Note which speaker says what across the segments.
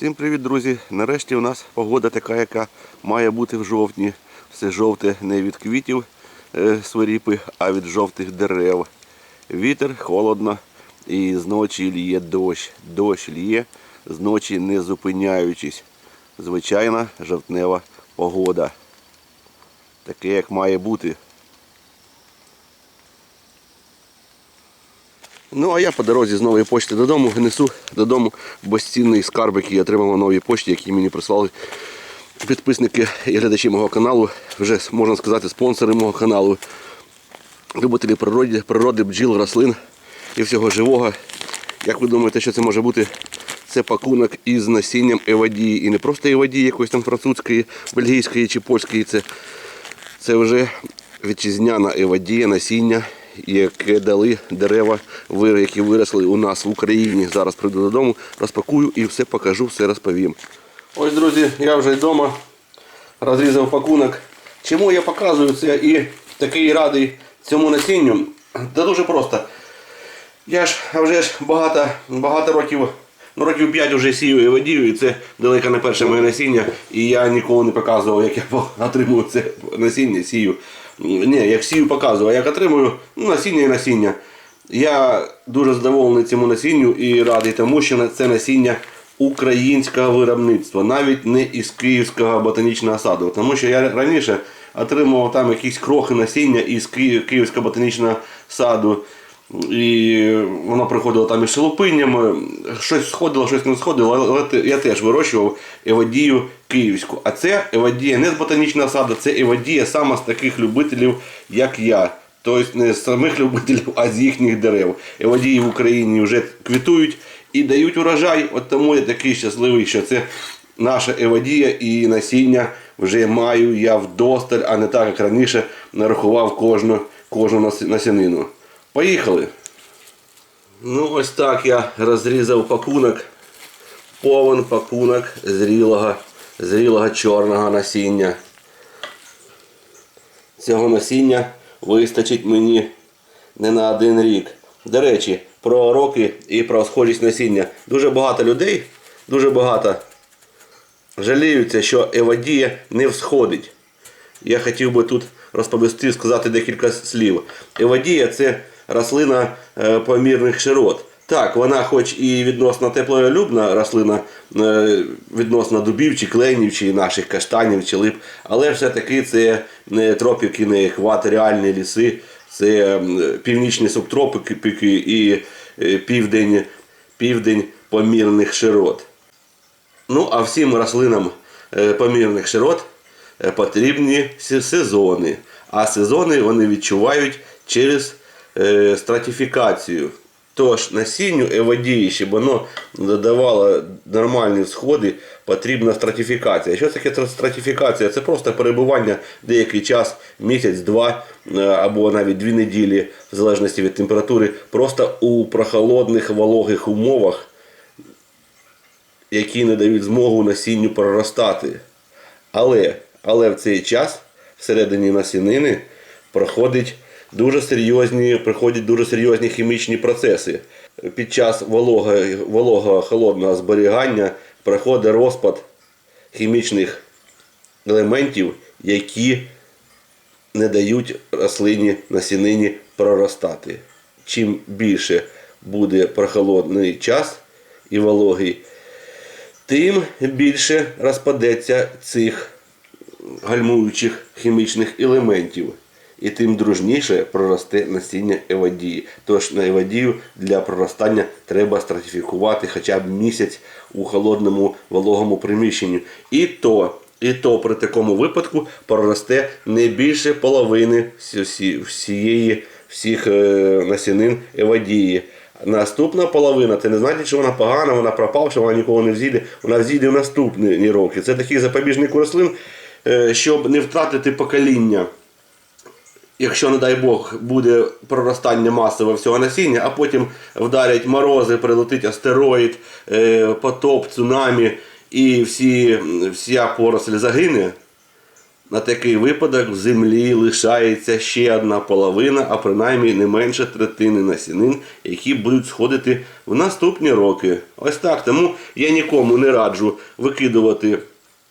Speaker 1: Всім привіт, друзі! Нарешті у нас погода така, яка має бути в жовтні. Все жовте не від квітів е, свиріпи, а від жовтих дерев. Вітер, холодно і зночі ліє дощ. Дощ ліє, зночі не зупиняючись. Звичайна жовтнева погода. Таке, як має бути. Ну, а я по дорозі з нової почти додому несу додому безцінний скарб, який я отримав на новій почті, який мені прислали підписники і глядачі мого каналу, вже можна сказати, спонсори мого каналу, любителі природи, природи, бджіл, рослин і всього живого. Як ви думаєте, що це може бути? Це пакунок із насінням евадії. І не просто евадії якоїсь там французької, бельгійської чи польської. Це, це вже вітчизняна евадія, насіння, яке дали дерева, які виросли у нас в Україні. Зараз прийду додому, розпакую і все покажу, все розповім. Ось, друзі, я вже вдома розрізав пакунок. Чому я показую це і такий радий цьому насінню? Та дуже просто. Я ж вже ж багато, багато років, ну років 5 вже сію і водію, і це далеко не перше моє насіння. І я ніколи не показував, як я отримую це насіння, сію. Ні, як сію показував, як отримую, ну, насіння і насіння. Я дуже задоволений цьому насінню і радий тому, що це насіння українського виробництва, навіть не із Київського ботанічного саду. Тому що я раніше отримував там якісь крохи насіння із Київського ботанічного саду. І воно приходило там із шелупиннями, щось сходило, щось не сходило, але я теж вирощував евадію київську. А це евадія не з ботанічного саду, це евадія саме з таких любителів, як я. Тобто не з самих любителів, а з їхніх дерев. Евадії в Україні вже квітують і дають урожай. От тому я такий щасливий, що це наша евадія і насіння вже маю я вдосталь, а не так, як раніше нарахував кожну, кожну нас- насінину. Поїхали. Ну, ось так я розрізав пакунок. Повен пакунок зрілого, зрілого чорного насіння. Цього насіння вистачить мені не на один рік. До речі, про роки і про схожість насіння. Дуже багато людей, дуже багато жаліються, що евадія не всходить. Я хотів би тут розповісти, сказати декілька слів. Евадія це рослина е, помірних широт. Так, вона хоч і відносно теплолюбна рослина, е, відносно дубів чи кленів, чи наших каштанів, чи лип, але все-таки це не тропіки, не екваторіальні ліси, це північні субтропіки і е, південь, південь помірних широт. Ну, а всім рослинам е, помірних широт е, потрібні сезони. А сезони вони відчувають через е, стратифікацію. Тож насінню евадії, щоб воно додавало нормальні всходи, потрібна стратифікація. Що таке стратифікація? Це просто перебування деякий час, місяць-два е, або навіть дві неділі, в залежності від температури, просто у прохолодних вологих умовах які не дають змогу насінню проростати. Але, але в цей час всередині насінини проходить дуже серйозні, проходять дуже серйозні хімічні процеси. Під час вологого, вологого холодного зберігання проходить розпад хімічних елементів, які не дають рослині насінині проростати. Чим більше буде прохолодний час і вологий, тим більше розпадеться цих гальмуючих хімічних елементів. І тим дружніше проросте насіння евадії. Тож на евадію для проростання треба стратифікувати хоча б місяць у холодному вологому приміщенні. І то, і то при такому випадку проросте не більше половини всієї всіх е, насінин евадії. Наступна половина, це не значить, що вона погана, вона пропавша, вона ніколи не взійде, вона взійде в наступні роки. Це такий запобіжник у рослин, е, щоб не втратити покоління. Якщо, не дай Бог, буде проростання масове всього насіння, а потім вдарять морози, прилетить астероїд, е, потоп, цунамі і всі, вся поросль загине, На такий випадок в землі лишається ще одна половина, а принаймні не менше третини насінин, які будуть сходити в наступні роки. Ось так. Тому я нікому не раджу викидувати,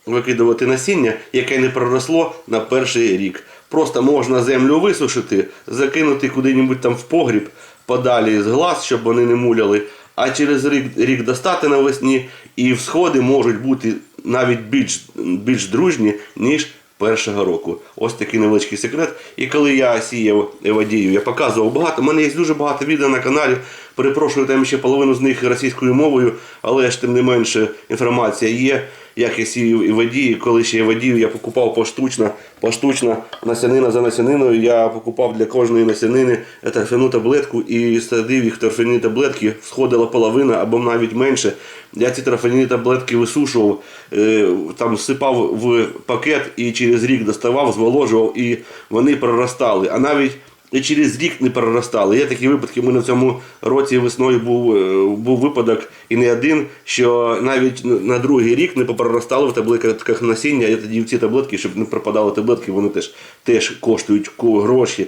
Speaker 1: викидувати насіння, яке не проросло на перший рік. Просто можна землю висушити, закинути куди-небудь там в погріб, подалі з глаз, щоб вони не муляли. А через рік, рік достати навесні, і всходи можуть бути навіть більш, більш дружні, ніж першого року. Ось такий невеличкий секрет. І коли я сіяв евадію, я показував багато. У мене є дуже багато відео на каналі. Перепрошую, там ще половину з них російською мовою, але ж тим не менше інформація є. Як я сію евадії, коли ще евадію я покупав поштучно, поштучно насянина за насяниною. Я покупав для кожної насянини торфяну таблетку і садив їх торфяні таблетки, сходила половина або навіть менше. Я ці торфяні таблетки висушував, е, там всипав в пакет і через рік доставав, зволожував, і вони проростали. А навіть і через рік не проростали. Є такі випадки. Мене в цьому році весною був, е, був випадок і не один, що навіть на другий рік не попроростали в таблетках насіння. Я тоді в ці таблетки, щоб не пропадали таблетки, вони теж, теж коштують гроші.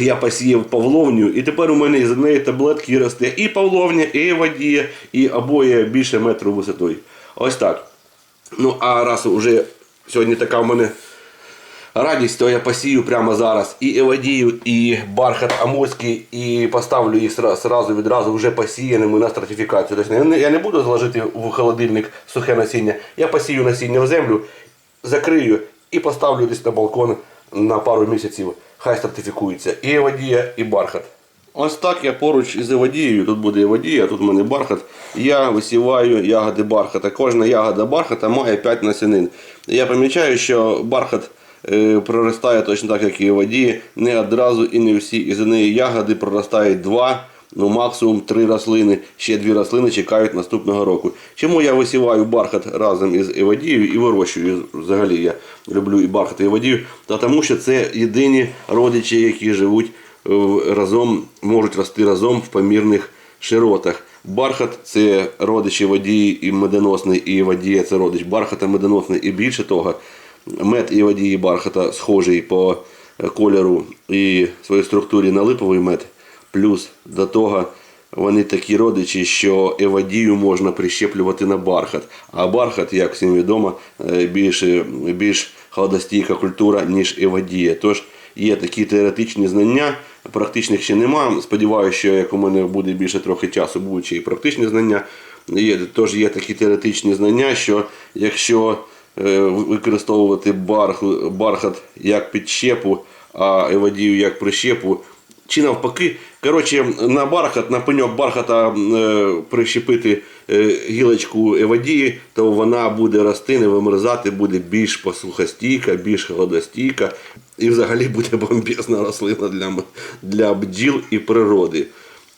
Speaker 1: Я посіяв павловню, і тепер у мене з неї таблетки росте і павловня, і евадія, і обоє більше метру висотою. Ось так. Ну, а раз вже сьогодні така в мене радість, то я посію прямо зараз і евадію, і бархат амурський, і поставлю їх сра- сразу відразу вже посіяними на стратифікацію. Тобто я не- буду зложити в холодильник сухе насіння. Я посію насіння в землю, закрию і поставлю десь на балкон на пару місяців. Хай стратифікується. І евадія, і бархат. Ось так я поруч із евадією, тут буде евадія, тут в мене бархат. Я висіваю ягоди бархата. Кожна ягода бархата має 5 насінин. Я помічаю, що бархат проростає точно так, як і евадії, не одразу і не всі. Із неї ягоди проростають 2, ну максимум 3 рослини. Ще дві рослини чекають наступного року. Чому я висіваю бархат разом із евадією і вирощую? Взагалі я люблю і бархат, і евадію, та тому що це єдині родичі, які живуть е, разом, можуть рости разом в помірних широтах. Бархат це родичі водії і медоносний, і водія це родич бархата медоносний. І більше того, мед і водії бархата схожий по е, кольору і своїй структурі на липовий мед. Плюс до того вони такі родичі, що евадію можна прищеплювати на бархат. А бархат, як всім відомо, е, більш, більш холодостійка культура, ніж евадія. Тож є такі теоретичні знання, практичних ще немає. Сподіваюся, що як у мене буде більше трохи часу, будуть ще і практичні знання. Є, тож є такі теоретичні знання, що якщо е, використовувати барх, бархат як підщепу, а евадію як прищепу, чи навпаки, коротше, на бархат, на пеньок бархата е, прищепити е, гілочку евадії, то вона буде рости, не вимерзати, буде більш посухостійка, більш холодостійка. І взагалі буде бомбезна рослина для, для бджіл і природи.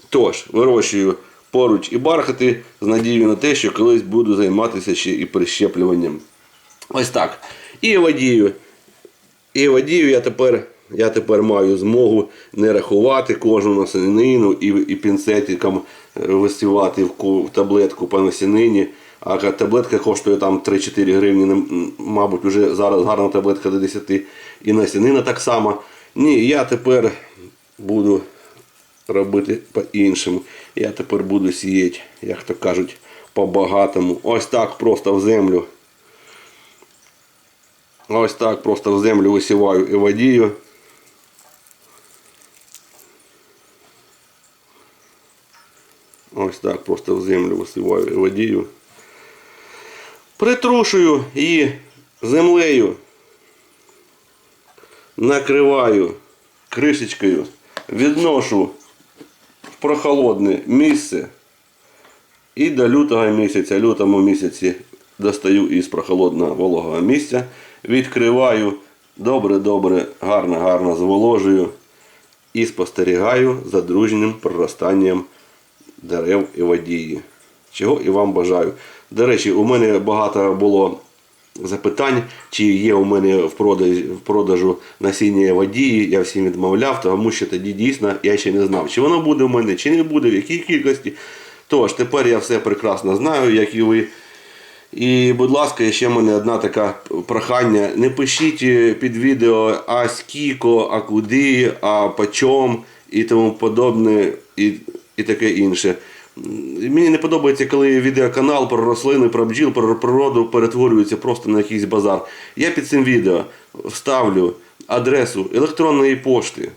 Speaker 1: Тож, вирощую поруч і бархати з надією на те, що колись буду займатися ще і прищеплюванням. Ось так. І евадію. І водію я тепер, я тепер маю змогу не рахувати кожну насінину і, і пінцетиком е, висівати в таблетку по насінині. А таблетка коштує там 3-4 гривні, мабуть, вже зараз гарна таблетка до 10. І насінина так само. Ні, я тепер буду робити по-іншому. Я тепер буду сіяти, як то кажуть, по-багатому. Ось так просто в землю. Ось так просто в землю висіваю евадію. Ось так просто в землю висіваю евадію. Притрушую її землею. Накриваю кришечкою, відношу в прохолодне місце. І до лютого місяця, лютому місяці достаю із прохолодного вологого місця, відкриваю добре-добре, гарно-гарно зволожую і спостерігаю за дружнім проростанням дерев і водії. Чого і вам бажаю. До речі, у мене багато було запитань, чи є у мене в продажі, в продажу насіння водії. Я всім відмовляв, тому що тоді дійсно я ще не знав, чи воно буде у мене, чи не буде, в якій кількості. Тож, тепер я все прекрасно знаю, як і ви. І, будь ласка, ще в мене одна така прохання. Не пишіть е, під відео а скіко, а куди, а почом і тому подобне, і, і таке інше. Мені не подобається, коли відеоканал про рослини, про бджіл, про природу перетворюється просто на якийсь базар. Я під цим відео вставлю адресу електронної пошти.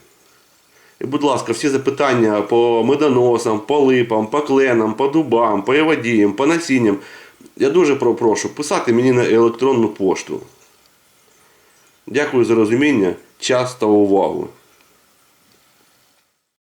Speaker 1: І, будь ласка, всі запитання по медоносам, по липам, по кленам, по дубам, по евадіям, по насінням. Я дуже прошу писати мені на електронну пошту. Дякую за розуміння, час та увагу.